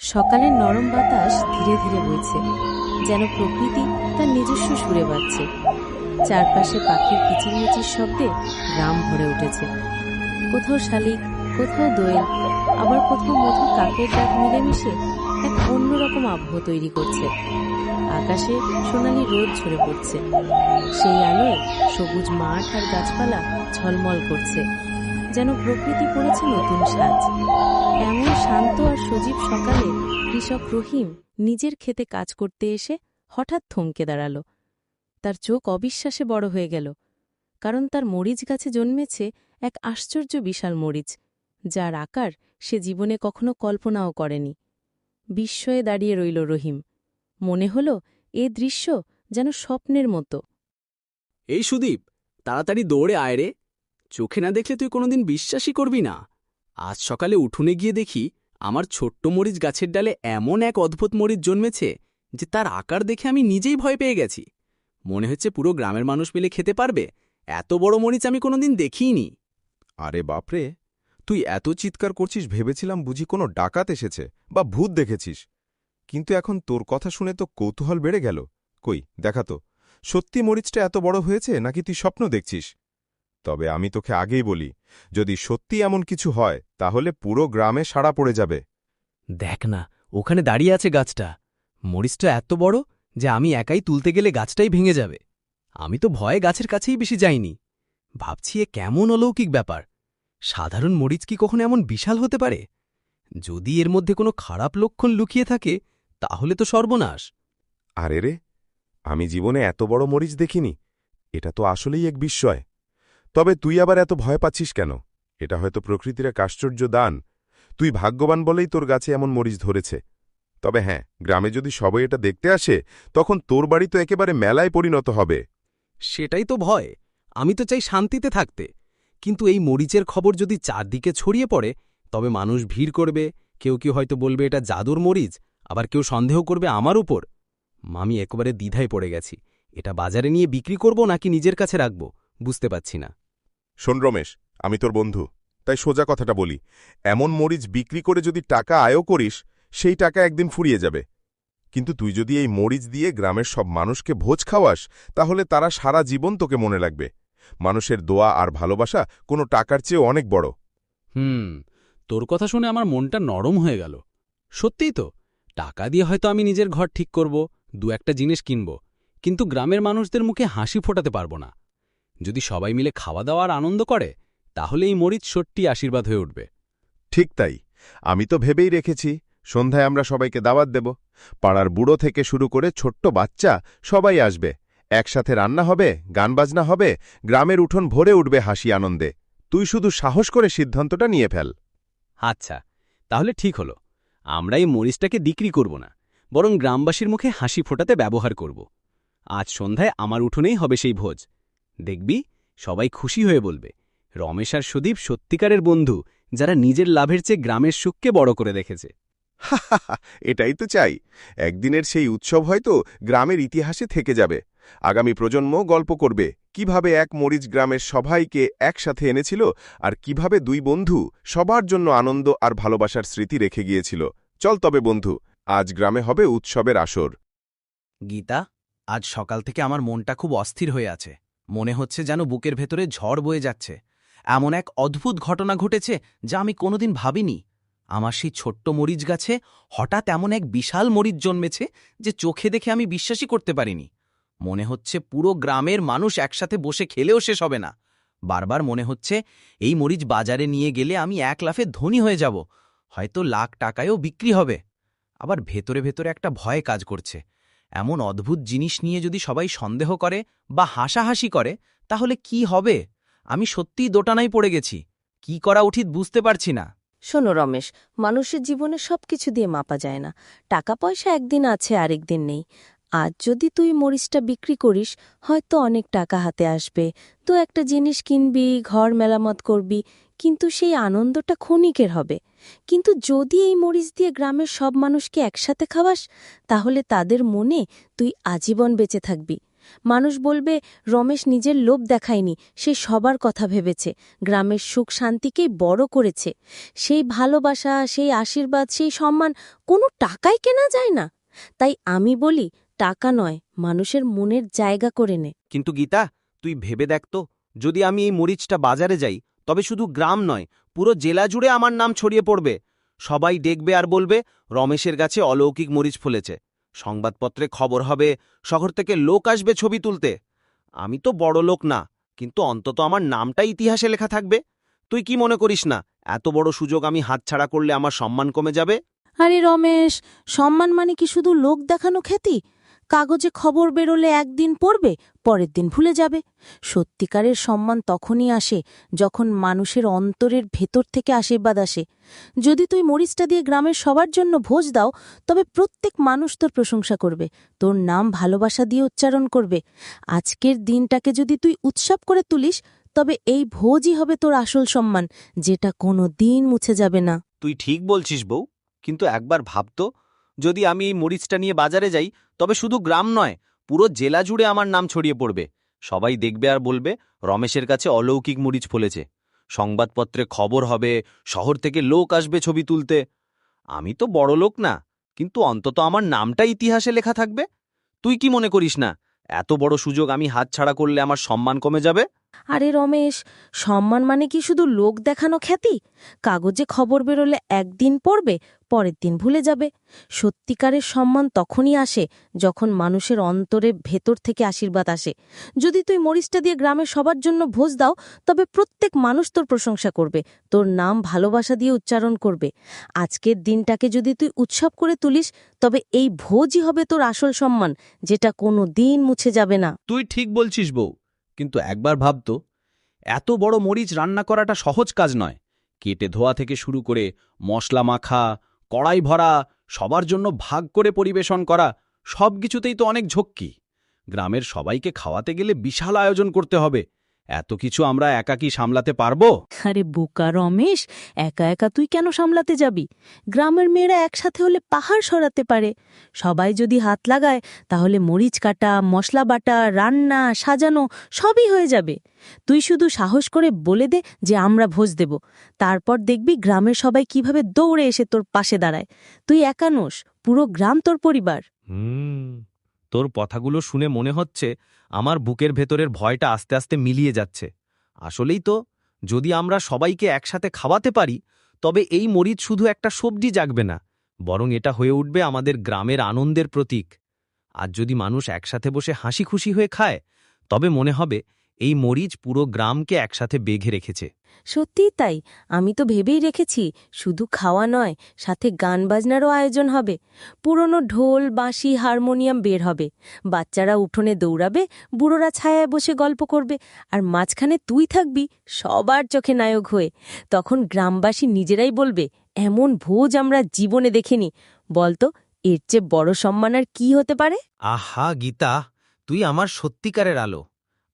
সকালের নরম বাতাস ধীরে ধীরে বইছে, যেন প্রকৃতি তার নিজস্ব সুরে বাজছে। চারপাশে পাখির কিচিরমিচির শব্দে গ্রাম ভরে উঠেছে। কোথাও শালিক, কোথাও দোয়েল, আবার কোথাও মধুর কাকের ডাক মিলেমিশে এক অন্যরকম আবহ তৈরি করছে। আকাশে সোনালি রোদ ঝরে পড়ছে। সেই আলোয় সবুজ মাঠ আর গাছপালা ঝলমল করছে, যেন প্রকৃতি পড়েছে নতুন সাজ। এমন শান্ত আর সজীব সকালে কৃষক রহিম নিজের ক্ষেতে কাজ করতে এসে হঠাৎ থমকে দাঁড়াল। তার চোখ অবিশ্বাসে বড় হয়ে গেল, কারণ তার মরিচ গাছে জন্মেছে এক আশ্চর্য বিশাল মরিচ, যার আকার সে জীবনে কখনো কল্পনাও করেনি। বিস্ময়ে দাঁড়িয়ে রইল রহিম, মনে হল এ দৃশ্য যেন স্বপ্নের মতো। এই সুদীপ, তাড়াতাড়ি দৌড়ে আয় রে, চোখে না দেখলে তুই কোনোদিন বিশ্বাসই করবি না। আজ সকালে উঠুনে গিয়ে দেখি আমার ছোট্ট মরিচ গাছের ডালে এমন এক অদ্ভুত মরিচ জন্মেছে যে তার আকার দেখে আমি নিজেই ভয় পেয়ে গেছি। মনে হচ্ছে পুরো গ্রামের মানুষ মিলে খেতে পারবে। এত বড় মরিচ আমি কোনোদিন দেখিইনি আরে বাপরে, তুই এত চিৎকার করছিস ভেবেছিলাম বুঝি কোনো ডাকাত এসেছে বা ভূত দেখেছিস। কিন্তু এখন তোর কথা শুনে তো কৌতূহল বেড়ে গেল। কই, দেখা তো, সত্যি মরিচটা এত বড় হয়েছে নাকি তুই স্বপ্ন দেখছিস? তবে আমি তোকে আগেই বলি যদি সত্যি এমন কিছু হয় তাহলে পুরো গ্রামে সাড়া পড়ে যাবে। দেখ না ওখানে দাঁড়িয়ে আছে গাছটা। মরিচটা এত বড় যে আমি একাই তুলতে গেলে গাছটাই ভেঙে যাবে। আমি তো ভয়ে গাছের কাছেই বেশি যাইনি। ভাবছি এ কেমন অলৌকিক ব্যাপার। সাধারণ মরিচ কি কখনো এমন বিশাল হতে পারে? যদি এর মধ্যে কোনো খারাপ লক্ষণ লুকিয়ে থাকে তাহলে তো সর্বনাশ। আরে রে আমি জীবনে এত বড় মরিচ দেখিনি। এটা তো আসলেই এক বিস্ময়। তবে তুই আবার এত ভয় পাচ্ছিস কেন? এটা হয়তো প্রকৃতির এক আশ্চর্য দান। তুই ভাগ্যবান বলেই তোর গাছে এমন মরিচ ধরেছে। তবে হ্যাঁ গ্রামে যদি সবাই এটা দেখতে আসে, তখন তোর বাড়ি তো একেবারে মেলায় পরিণত হবে। সেটাই তো ভয়। আমি তো চাই শান্তিতে থাকতে। কিন্তু এই মরিচের খবর যদি চারদিকে ছড়িয়ে পড়ে, তবে মানুষ ভিড় করবে। কেউ কেউ হয়তো বলবে, এটা জাদুর মরিচ। আবার কেউ সন্দেহ করবে, আমার উপর? আমি একেবারে দ্বিধায় পড়ে গেছি। এটা বাজারে নিয়ে বিক্রি করব নাকি নিজের কাছে রাখব? বুঝতে পাচ্ছি না। শোন রমেশ আমি তোর বন্ধু তাই সোজা কথাটা বলি। এমন মরিচ বিক্রি করে যদি টাকা আয়ও করিস সেই টাকা একদিন ফুরিয়ে যাবে। কিন্তু তুই যদি এই মরিচ দিয়ে গ্রামের সব মানুষকে ভোজ খাওয়াস তাহলে তারা সারা জীবন তোকে মনে রাখবে। মানুষের দোয়া আর ভালোবাসা কোনো টাকার চেয়ে অনেক বড়। হুম তোর কথা শুনে আমার মনটা নরম হয়ে গেল। সত্যিই তো টাকা দিয়ে হয়তো আমি নিজের ঘর ঠিক করব দু একটা জিনিস কিনব। কিন্তু গ্রামের মানুষদের মুখে হাসি ফোটাতে পারব না। যদি সবাই মিলে খাওয়া দাওয়া আর আনন্দ করে তাহলে এই মরিচ সত্যি আশীর্বাদ হয়ে উঠবে। ঠিক তাই। আমি তো ভেবেই রেখেছি সন্ধ্যায় আমরা সবাইকে দাওয়াত দেব। পাড়ার বুড়ো থেকে শুরু করে ছোট্ট বাচ্চা সবাই আসবে। একসাথে রান্না হবে গানবাজনা হবে গ্রামের উঠোন ভরে উঠবে হাসি আনন্দে। তুই শুধু সাহস করে সিদ্ধান্তটা নিয়ে ফেল। আচ্ছা তাহলে ঠিক হলো। আমরা এই মরিচটাকে বিক্রি করব না বরং গ্রামবাসীর মুখে হাসি ফোটাতে ব্যবহার করব। আজ সন্ধ্যায় আমার উঠোনেই হবে সেই ভোজ। দেখবি সবাই খুশি হয়ে বলবে রমেশ আর সুদীপ সত্যিকারের বন্ধু যারা নিজের লাভের চেয়ে গ্রামের সুখকে বড় করে দেখেছে। এটাই তো চাই। একদিনের সেই উৎসব হয়তো গ্রামের ইতিহাসে থেকে যাবে। আগামী প্রজন্ম গল্প করবে কীভাবে এক মরিচ গ্রামের সবাইকে একসাথে এনেছিল আর কীভাবে দুই বন্ধু সবার জন্য আনন্দ আর ভালোবাসার স্মৃতি রেখে গিয়েছিল। চল তবে বন্ধু আজ গ্রামে হবে উৎসবের আসর। গীতা আজ সকাল থেকে আমার মনটা খুব অস্থির হয়ে আছে। মনে হচ্ছে যেন বুকের ভেতরে ঝড় বয়ে যাচ্ছে। এমন এক অদ্ভুত ঘটনা ঘটেছে যা আমি কোনোদিন ভাবিনি। আমার সেই ছোট্ট মরিচ গাছে হঠাৎ এমন এক বিশাল মরিচ জন্মেছে যে চোখে দেখে আমি বিশ্বাসই করতে পারিনি। মনে হচ্ছে পুরো গ্রামের মানুষ একসাথে বসে খেলেও শেষ হবে না। বারবার মনে হচ্ছে এই মরিচ বাজারে নিয়ে গেলে আমি এক লাফে ধনী হয়ে যাব। হয়তো লাখ টাকায়ও বিক্রি হবে। আবার ভেতরে ভেতরে একটা ভয় কাজ করছে। এমন অদ্ভুত জিনিস নিয়ে যদি সবাই সন্দেহ করে বা হাসাহাসি করে, তাহলে কি হবে? আমি সত্যিই দোটানায় পড়ে গেছি। কি করা উচিত বুঝতে পারছি না। শোনো রমেশ, মানুষের জীবনে সবকিছু দিয়ে মাপা যায় না। টাকা পয়সা একদিন আছে আরেকদিন নেই। আজ যদি তুই মরিচটা বিক্রি করিস, হয়তো অনেক টাকা হাতে আসবে। তো একটা জিনিস কিনবি, ঘর মেলামত করবি কিন্তু সেই আনন্দটা ক্ষণিকের হবে। কিন্তু যদি এই মরিচ দিয়ে গ্রামের সব মানুষকে একসাথে খাওয়াস, তাহলে তাদের মনে তুই আজীবন বেঁচে থাকবি। মানুষ বলবে, রমেশ নিজের লোভ দেখায়নি, সে সবার কথা ভেবেছে। গ্রামের সুখ শান্তিকেই বড় করেছে। সেই ভালোবাসা, সেই আশীর্বাদ, সেই সম্মান, কোনো টাকায় কেনা যায় না। তাই আমি বলি, টাকা নয়, মানুষের মনের জায়গা করে নে। কিন্তু গীতা, তুই ভেবে দেখ তো, যদি আমি এই মরিচটা বাজারে যাই তবে শুধু গ্রাম নয়, পুরো জেলা জুড়ে আমার নাম ছড়িয়ে পড়বে। সবাই দেখবে আর বলবে, রমেশের গাছে অলৌকিক মরিচ ফুলেছে। সংবাদপত্রে খবর হবে, শহর থেকে লোক আসবে ছবি তুলতে। আমি তো বড় লোক না, কিন্তু অন্তত আমার নামটা ইতিহাসে লেখা থাকবে। তুই কি মনে করিস না, এত বড় সুযোগ আমি হাতছাড়া করলে আমার সম্মান কমে যাবে? আরে রমেশ, সম্মান মানে কি শুধু লোক দেখানো খ্যাতি কাগজে খবর বেরোলে একদিন পড়বে, পরের দিন ভুলে যাবে। সত্যিকারের সম্মান তখনই আসে যখন মানুষের অন্তরের ভেতর থেকে আশীর্বাদ আসে। যদি তুই মরিচটা দিয়ে গ্রামের সবার জন্য ভোজ দাও, তবে প্রত্যেক মানুষ তোর প্রশংসা করবে, তোর নাম ভালোবাসা দিয়ে উচ্চারণ করবে। আজকের দিনটাকে যদি তুই উৎসব করে তুলিস, তবে এই ভোজই হবে তোর আসল সম্মান, যেটা কোনো দিন মুছে যাবে না। তুই ঠিক বলছিস বউ, কিন্তু একবার ভাবতো যদি আমি এই মরিচটা নিয়ে বাজারে যাই, তবে শুধু গ্রাম নয়, পুরো জেলা জুড়ে আমার নাম ছড়িয়ে পড়বে। সবাই দেখবে আর বলবে, রমেশের কাছে অলৌকিক মরিচ ফলেছে। সংবাদপত্রে খবর হবে, শহর থেকে লোক আসবে ছবি তুলতে। আমি তো বড় লোক না, কিন্তু অন্তত আমার নামটা ইতিহাসে লেখা থাকবে। তুই কি মনে করিস না, এত বড় সুযোগ আমি হাতছাড়া করলে আমার সম্মান কমে যাবে? আরে রমেশ, সম্মান মানে কি শুধু লোক দেখানো খ্যাতি? কাগজে খবর বেরোলে একদিন পড়বে পরের দিন ভুলে যাবে। সত্যিকারের সম্মান তখনই আসে যখন মানুষের অন্তরে ভেতর থেকে আশীর্বাদ আসে। যদি তুই মরিচটা দিয়ে গ্রামের সবার জন্য ভোজ দাও, তবে প্রত্যেক মানুষ তোর প্রশংসা করবে, তোর নাম ভালোবাসা দিয়ে উচ্চারণ করবে। আজকের দিনটাকে যদি তুই উৎসব করে তুলিস, তবে এই ভোজই হবে তোর আসল সম্মান, যেটা কোনো দিন মুছে যাবে না। তুই ঠিক বলছিস বউ, কিন্তু একবার ভাবত এত বড় মরিচ রান্না করাটা সহজ কাজ নয়। কেটে ধোয়া থেকে শুরু করে মশলা মাখা কড়াই ভরা, সবার জন্য ভাগ করে পরিবেশন করা সব কিছুতেই তো অনেক ঝক্কি। গ্রামের সবাইকে খাওয়াতে গেলে বিশাল আয়োজন করতে হবে। এত কিছু আমরা একা কি সামলাতে পারব? আরে বোকা রমেশ একা একা তুই কেন সামলাতে যাবি? গ্রামের মেয়েরা একসাথে হলে পাহাড় সরাতে পারে। সবাই যদি হাত লাগায় তাহলে মরিচ কাটা মশলা বাটা রান্না সাজানো সবই হয়ে যাবে। তুই শুধু সাহস করে বলে দে যে আমরা ভোজ দেব। তারপর দেখবি গ্রামের সবাই কীভাবে দৌড়ে এসে তোর পাশে দাঁড়ায়। তুই একা নোস পুরো গ্রাম তোর পরিবার। হুম তোর কথাগুলো শুনে মনে হচ্ছে আমার বুকের ভেতরের ভয়টা আস্তে আস্তে মিলিয়ে যাচ্ছে। আসলেই তো, যদি আমরা সবাইকে একসাথে খাওয়াতে পারি, তবে এই মরিচ শুধু একটা সবজি জাগবে না, বরং এটা হয়ে উঠবে আমাদের গ্রামের আনন্দের প্রতীক। আর যদি মানুষ একসাথে বসে হাসি খুশি হয়ে খায়, তবে মনে হবে এই মরিচ পুরো গ্রামকে একসাথে বেঘে রেখেছে। সত্যিই তাই। আমি তো ভেবেই রেখেছি শুধু খাওয়া নয় সাথে গান বাজনারও আয়োজন হবে। পুরনো ঢোল বাঁশি হারমোনিয়াম বের হবে। বাচ্চারা উঠোনে দৌড়াবে বুড়োরা ছায়ায় বসে গল্প করবে আর মাঝখানে তুই থাকবি সবার চোখে নায়ক হয়ে। তখন গ্রামবাসী নিজেরাই বলবে এমন ভোজ আমরা জীবনে দেখিনি। বলতো এর চেয়ে বড় সম্মান আর কি হতে পারে? আহা গীতা তুই আমার সত্যিকারের আলো।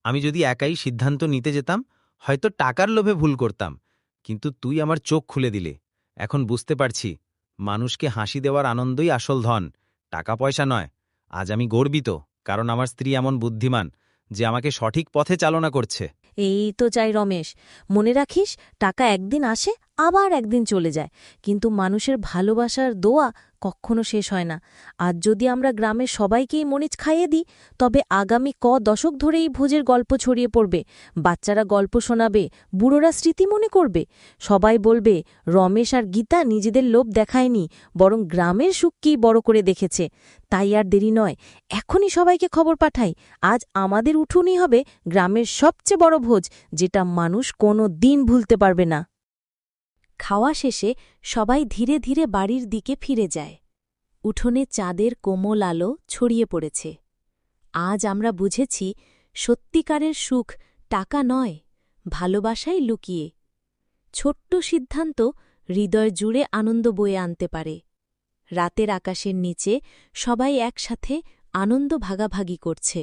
আমি যদি একাই সিদ্ধান্ত নিতে যেতাম, হয়তো টাকার লোভে ভুল করতাম, কিন্তু তুই আমার চোখ খুলে দিলে। এখন বুঝতে পারছি, মানুষকে হাসি দেওয়ার আনন্দই আসল ধন টাকা পয়সা নয়। আজ আমি গর্বিত, কারণ আমার স্ত্রী এমন বুদ্ধিমান, যে আমাকে সঠিক পথে চালনা করছে। এই তো চাই রমেশ, মনে রাখিস টাকা একদিন আসে আবার একদিন চলে যায়। কিন্তু মানুষের ভালোবাসার দোয়া কখনো শেষ হয় না। আজ যদি আমরা গ্রামের সবাইকেই মরিচ খাইয়ে দিই, তবে আগামী ক দশক ধরে এই ভোজের গল্প ছড়িয়ে পড়বে, বাচ্চারা গল্প শোনাবে, বুড়োরা স্মৃতি মনে করবে। সবাই বলবে, রমেশ আর গীতা নিজেদের লোভ দেখায়নি, বরং গ্রামের সুখকেই বড় করে দেখেছে। তাই আর দেরি নয়, এখনই সবাইকে খবর পাঠাই, আজ আমাদের উঠুনি হবে গ্রামের সবচেয়ে বড় ভোজ, যেটা মানুষ কোনো দিন ভুলতে পারবে না। খাওয়া শেষে সবাই ধীরে ধীরে বাড়ির দিকে ফিরে যায়। উঠোনে চাঁদের কোমল আলো ছড়িয়ে পড়েছে। আজ আমরা বুঝেছি, সত্যিকারের সুখ টাকা নয়, ভালোবাসাই লুকিয়ে। ছোট্ট সিদ্ধান্ত হৃদয় জুড়ে আনন্দ বয়ে আনতে পারে। রাতের আকাশের নিচে সবাই একসাথে আনন্দ ভাগাভাগি করছে।